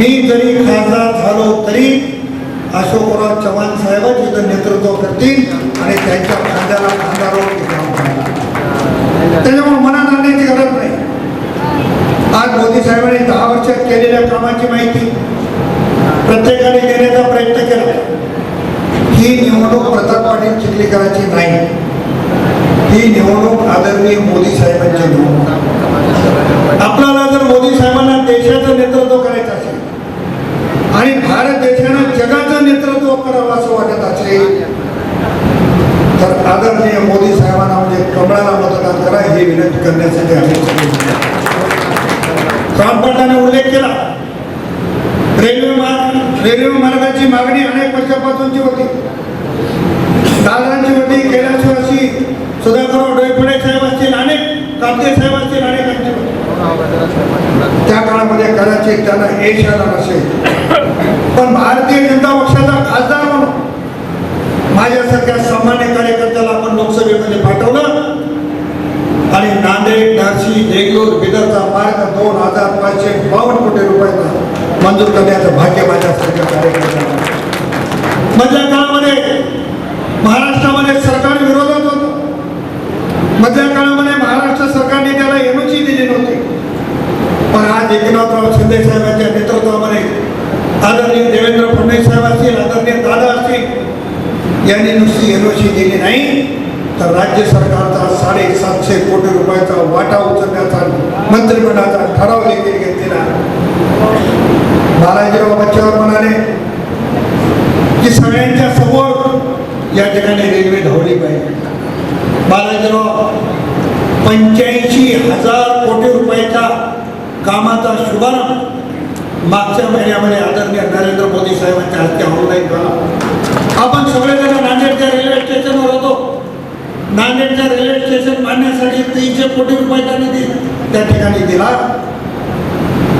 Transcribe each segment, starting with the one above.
मी जरी खासदार झालो तरी अशोकराव चव्हाण साहेबच इथं नेतृत्व करतील आणि त्यांच्या खांद्याला खांदा त्याच्यामुळे मनात आणण्याची गरज नाही. आज मोदी साहेबांनी दहा वर्षात केलेल्या कामाची माहिती प्रत्येकाने देण्याचा प्रयत्न केला. ही निवडणूक प्रताप पाटील चिखलीकरांची नाही. ही निवडणूक आदरणीय मोदी साहेबांची निवडणूक आपल्याला जर मोदी साहेबांना देशाचं नेतृत्व करायचं असेल देशानं जगाचं नेतृत्व करावं असं वाटत असेल तर आदरणीय मोदी साहेबांना म्हणजे कमळाला मतदान करा ही विनंती करण्यासाठी आम्ही रामपंडाने उल्लेख केला. रेल्वे मार्ग रेल्वे मार्गाची मागणी अनेक वर्षापासूनची होती. दादरांची होती कैलासवासी सुधाकरराव डोईफळे साहेब असतील अनेक कामते साहेब असतील अनेक त्या काळामध्ये कदाचित त्यांना यश आलं नसेल. पण भारतीय जनता पक्षाचा खासदार म्हणून माझ्यासारख्या सामान्य कार्यकर्त्याला आपण लोकसभेमध्ये पाठवलं. आणि नांदेड नाशिक देगलूर बिदरचा मार्ग दोन हजार पाचशे बावन्न कोटी रुपयाचा मंजूर करण्याचं भाग्य माझ्यासारख्या कार्यकर्त्याला. मधल्या काळामध्ये महाराष्ट्रामध्ये सरकार विरोधात होतं. मधल्या काळामध्ये महाराष्ट्र सरकारने त्याला एमची दिली नव्हती. पण आज एकनाथराव शिंदे साहेबांच्या नेतृत्वामध्ये आदरणीय देवेंद्र फडणवीस साहेब असतील आदरणीय दादा असतील यांनी नुसती एनओसी दिली नाही तर राज्य सरकारचा साडेसातशे कोटी रुपयाचा वाटा उचलण्याचा मंत्रिमंडळाचा ठराव देखील घेतलेला बालाजीराव बच्चावर म्हणाले की सगळ्यांच्या समोर या ठिकाणी रेल्वे धावली पाहिजे. बालाजीराव पंच्याऐंशी हजार कोटी रुपयाच्या कामाचा शुभारंभ मागच्या महिन्यामध्ये आदरणीय नरेंद्र मोदी साहेबांच्या हस्ते ऑनलाईन झाला. आपण सगळेजण नांदेडच्या रेल्वे स्टेशनवर होतो. नांदेडच्या रेल्वे स्टेशन बांधण्यासाठी तीनशे कोटी रुपयाचा निधी त्या ठिकाणी दिला.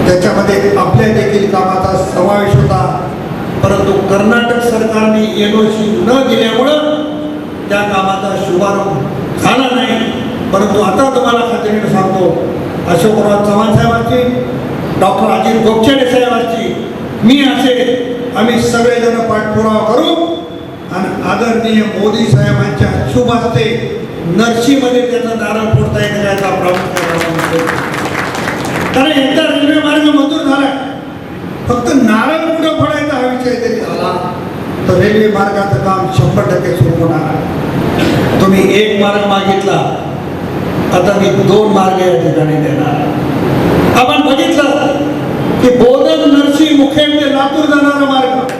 त्याच्यामध्ये आपल्या देखील कामाचा समावेश होता. परंतु कर्नाटक सरकारने एनओसी न दिल्यामुळं त्या कामाचा शुभारंभ झाला नाही. परंतु आता तुम्हाला खात्रीने सांगतो अशोकराव चव्हाण साहेबांची डॉक्टर अजित गोपछेडे साहेबांची. मी असे आम्ही सगळेजण पाठपुरावा करू आणि आदरणीय मोदी साहेबांच्या शुभ हस्ते नर्शीमध्ये त्याचा नारळ फोडता येईल याचा प्रामुख्याने कारण एकदा रेल्वे मार्ग मंजूर झाला फक्त नारळ कुठं फोडायचा हा विषय तरी झाला. तर रेल्वे मार्गाचं काम शंभर टक्के सुरू होणार आहे. तुम्ही एक मार्ग मागितला आता मी दोन मार्ग या ठिकाणी देणार की बोधन नरसी मुखेड ते लातूर जाणारा मार्ग.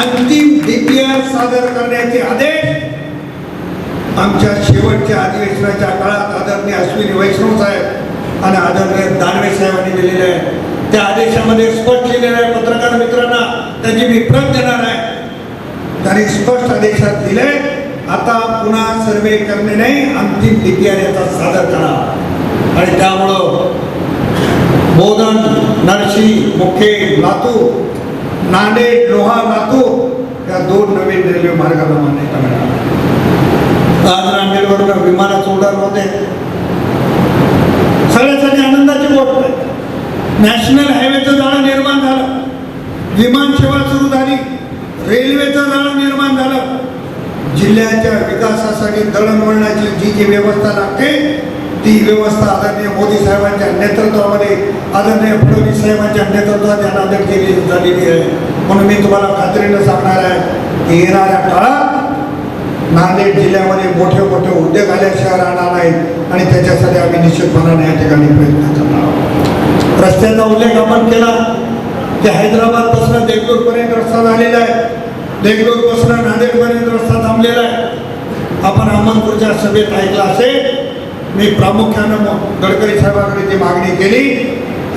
अंतिम डीपीआर सादर करण्याचे आदेश आमच्या शेवटच्या अधिवेशनाच्या काळात आदरणीय अश्विनी वैष्णव साहेब आणि आदरणीय दानवे साहेबांनी दिलेले आहे त्या आदेशामध्ये स्पष्ट लिहिलेलं आहे पत्रकार मित्रांना त्याची मी प्रत देणार आहे. त्यांनी स्पष्ट आदेशात दिले आता पुन्हा सर्वे करणे नाही अंतिम डीपीआर याचा सादर करा. आणि त्यामुळं बोधन नरशी मुखे लातूर नांदेड लोहा लातूर या दोन नवीन रेल्वे मार्गाला मान्यता मिळाली. आज नांदेडवरून विमानाचं उड्डाण होते सगळ्यासाठी आनंदाची गोष्ट आहे नॅशनल हायवेचं जाळं निर्माण झालं. विमान सेवा सुरू झाली. रेल्वेचं जाळं निर्माण झालं. जिल्ह्याच्या विकासासाठी दळणवळणाची जी जी व्यवस्था लागते ती व्यवस्था आदरणीय मोदी साहेबांच्या नेतृत्वामध्ये आदरणीय फडणवीस साहेबांच्या नेतृत्वात या नांदेड केली झालेली आहे. म्हणून मी तुम्हाला खात्रीनं सांगणार आहे की येणाऱ्या काळात नांदेड जिल्ह्यामध्ये मोठे मोठे उद्योग आल्याशिवाय राहणार नाहीत आणि त्याच्यासाठी आम्ही निश्चितपणाने या ठिकाणी प्रयत्न करणार रस्त्याचा उल्लेख आपण केला. की हैदराबादपासून देगलूरपर्यंत रस्ता झालेला आहे. देगलूरपासून नांदेडपर्यंत रस्ता थांबलेला आहे. आपण अहमदपूरच्या सभेत ऐकला असेल मी प्रामुख्यानं मग गडकरी साहेबांकडे ती मागणी केली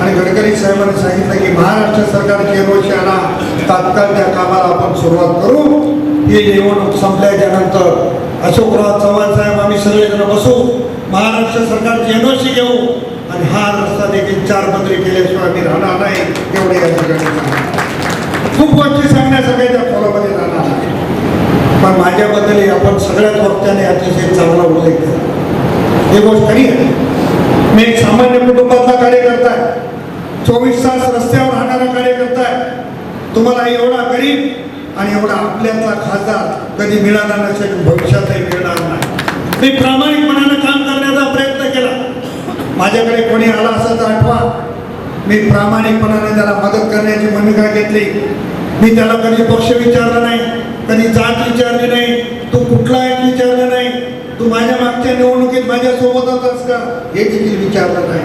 आणि गडकरी साहेबांनी सांगितलं की महाराष्ट्र सरकार एनओसी आणा तात्काळ त्या कामाला आपण सुरुवात करू. ही निवडणूक संपल्याच्या नंतर अशोकराव चव्हाण साहेब आम्ही सगळेजण बसू. महाराष्ट्र सरकारची एनओसी घेऊ. आणि हा रस्ता देखील चार मंत्री केल्याशिवाय मी राहणार नाही एवढे या ठिकाणी खूप गोष्टी सांगण्यासारख्या त्या फॉलोमध्ये राहणार नाही. पण माझ्याबद्दल आपण सगळ्याच वक्त्याने अतिशय चांगला उल्लेख केला. ही गोष्ट खरी आहे. मी एक सामान्य कुटुंबातला कार्यकर्ता आहे. चोवीस तास रस्त्यावर राहणारा कार्यकर्ता आहे. तुम्हाला एवढा गरीब आणि एवढा आपल्यातला खासदार कधी मिळाला नसेल भविष्यातही मिळणार नाही. मी प्रामाणिकपणानं काम करण्याचा प्रयत्न केला. माझ्याकडे कोणी आला असं तर आठवा. मी प्रामाणिकपणाने त्याला मदत करण्याची भूमिका घेतली. मी त्याला कधी पक्ष विचारला नाही. त्यांनी जात विचारली नाही तू कुठला आहे विचारलं नाही तू माझ्या मागच्या निवडणुकीत माझ्या सोबतच का हे देखील विचारलं नाही.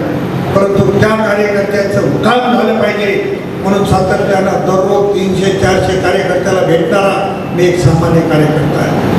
परंतु त्या कार्यकर्त्याचं काम झालं पाहिजे. म्हणून सातत्यानं दररोज तीनशे चारशे कार्यकर्त्याला भेटणारा मी एक सामान्य कार्यकर्ता आहे.